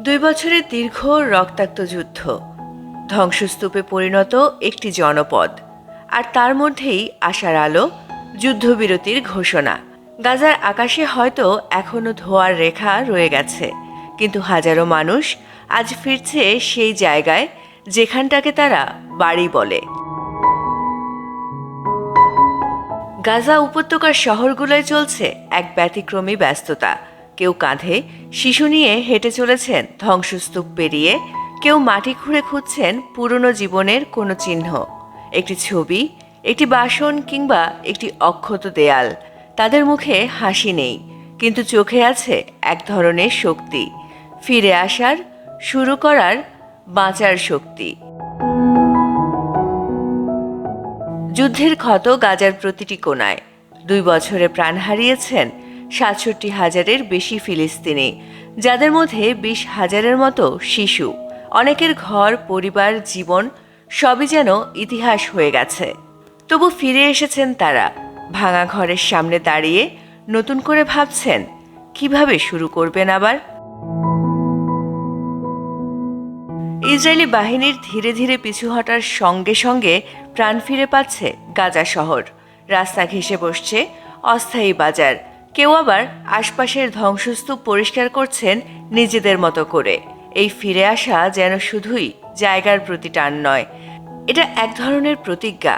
দুই বছরের দীর্ঘ রক্তাক্ত যুদ্ধ। ধ্বংসস্তূপে পরিণত একটি জনপদ। আর তার মধ্যেই আশার আলো, যুদ্ধবিরতির ঘোষণা। গাজার আকাশে হয়তো এখনও ধোয়ার রেখা রয়ে গেছে। কিন্তু হাজারো মানুষ আজ ফিরছে সেই জায়গায় যেখানটাকে তারা বাড়ি বলে। গাজা উপত্যকার শহরগুলোয় চলছে এক ব্যতিক্রমী ব্যস্ততা। কেউ কাঁধে শিশু নিয়ে হেঁটে চলেছেন, ধ্বংসস্তূপ পেরিয়ে। কেউ মাটি খুঁড়ে খুঁজছেন পুরনো জীবনের কোনো চিহ্ন। একটি ছবি, একটি বাসন কিংবা একটি অক্ষত দেয়াল। তাদের মুখে হাসি নেই, কিন্তু চোখে আছে এক ধরনের শক্তি। ফিরে আসার, শুরু করার, বাঁচার শক্তি। যুদ্ধের ক্ষত গাজার প্রতিটি কোনায় দুই বছরে প্রাণ হারিয়েছেন সাতষট্টি হাজারের বেশি ফিলিস্তিনি, যাদের মধ্যে বিশ হাজারের মতো শিশু। অনেকের ঘর, পরিবার, জীবন সবই যেন ইতিহাস হয়ে গেছে। তবু ফিরে এসেছেন তারা। ভাঙা ঘরের সামনে দাঁড়িয়ে নতুন করে ভাবছেন, কীভাবে শুরু করবেন আবার? ইসরায়েলি বাহিনীর ধীরে ধীরে পিছু হটার সঙ্গে সঙ্গে প্রাণ ফিরে পাচ্ছে গাজা শহর। রাস্তা ঘেঁষে বসছে অস্থায়ী বাজার। কেউ আবার আশপাশের ধ্বংসস্তূপ পরিষ্কার করছেন নিজেদের মতো করে। এই ফিরে আসা যেন শুধুই জায়গার প্রতি টান নয়, এটা এক ধরনের প্রতিজ্ঞা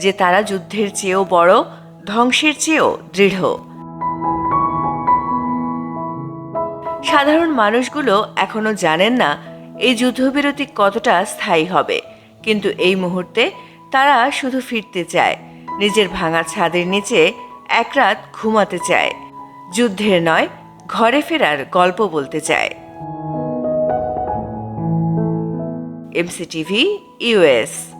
যে তারা যুদ্ধের চেয়েও বড়, ধ্বংসের চেয়েও দৃঢ়। সাধারণ মানুষগুলো এখনও জানেন না এই যুদ্ধবিরতি কতটা স্থায়ী হবে? কিন্তু এই মুহূর্তে তারা শুধু ফিরতে চায়। নিজের ভাঙা ছাদের নিচে এক রাত ঘুমাতে চায়। যুদ্ধের নয়, ঘরে ফেরার গল্প বলতে চায়। MCTV US